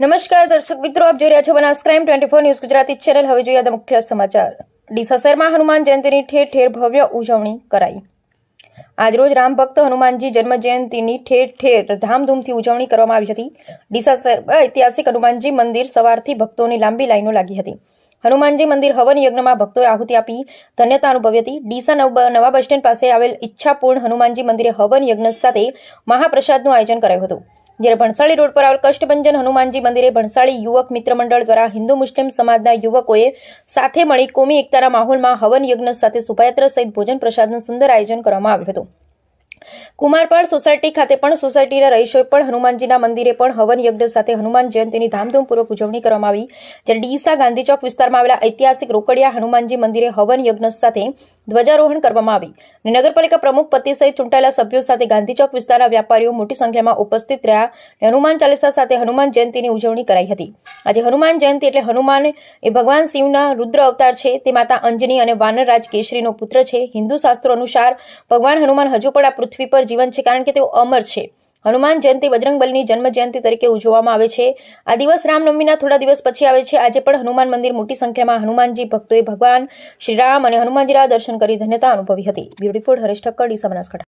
નમસ્કાર, દર્શક મિત્રો, આપ જોઈ રહ્યા છો Banas crime twenty four news Gujarati channel. હવે જોઈએ આ મુખ્ય સમાચાર. ડીસા શહેરમાં હનુમાન જયંતિની ઠેર ઠેર ભવ્ય ઉજવણી કરાઈ. આજરોજ રામ ભક્ત હનુમાનજી જન્મ જયંતિની ઠેર ઠેર ધામધૂમથી ઉજવણી કરવામાં આવી હતી. ડીસા શહેરમાં ઐતિહાસિક હનુમાનજી મંદિર સવારથી ભક્તોની લાંબી લાઈનો લાગી હતી. હનુમાનજી મંદિર હવન યજ્ઞમાં ભક્તોએ આહુતિ આપી, ધન્યતા અનુભવી હતી. ડીસા નવા બસ સ્ટેન્ડ પાસે આવેલ ઈચ્છાપૂર્ણ હનુમાનજી મંદિરે હવન યજ્ઞ સાથે મહાપ્રસાદનું આયોજન કરાયું હતું. જ્યારે ભણસાળી રોડ પર આવેલ કષ્ટભંજન હનુમાનજી મંદિરે ભણસાળી યુવક મિત્ર મંડળ દ્વારા હિન્દુ મુસ્લિમ સમાજના યુવકોએ સાથે મળી કોમી એકતાના માહોલમાં હવન યજ્ઞ સાથે શોભાયાત્રા સહિત ભોજન પ્રસાદનું સુંદર આયોજન કરવામાં આવ્યું હતું. કુમારપાડ સોસાયટી ખાતે પણ સોસાયટીના રહીશોએ પણ હનુમાનજીના મંદિરે પણ હવન યજ્ઞ સાથે હનુમાન જયંતિની ધામધૂમપૂર્વક ઉજવણી કરવામાં આવી. જ્યારે ડીસા ગાંધી વિસ્તારમાં આવેલા ઐતિહાસિક રોકડિયા હનુમાનજી મંદિરે હવન યજ્ઞ સાથે ધ્વજારોહણ કરવામાં આવી નગરપાલિકા પ્રમુખ પતિ સહિત ચૂંટાયેલા સભ્યો સાથે ગાંધી વિસ્તારના વ્યાપારીઓ મોટી સંખ્યામાં ઉપસ્થિત રહ્યા હનુમાન ચાલીસા સાથે હનુમાન જયંતિની ઉજવણી કરાઈ હતી. આજે હનુમાન જયંતિ એટલે હનુમાન એ ભગવાન શિવના રુદ્ર અવતાર છે, તે માતા અંજની અને વાનરરાજ કેશરીનો પુત્ર છે. હિન્દુ શાસ્ત્રો અનુસાર ભગવાન હનુમાન હજુ પણ આ પૃથ્વી પર જીવન છે કારણ કે તેઓ અમર છે. હનુમાન જયંતિ બજરંગબલીની જન્મ જયંતિ તરીકે ઉજવવામાં આવે છે. આ દિવસ રામનવમીના થોડા દિવસ પછી આવે છે. આજે પણ હનુમાન મંદિર મોટી સંખ્યામાં હનુમાનજી ભક્તોએ ભગવાન શ્રી રામ અને હનુમાનજીના દર્શન કરી ધન્યતા અનુભવી હતી. રિપોર્ટ હરેશ ઠક્કર બનાસકાંઠા.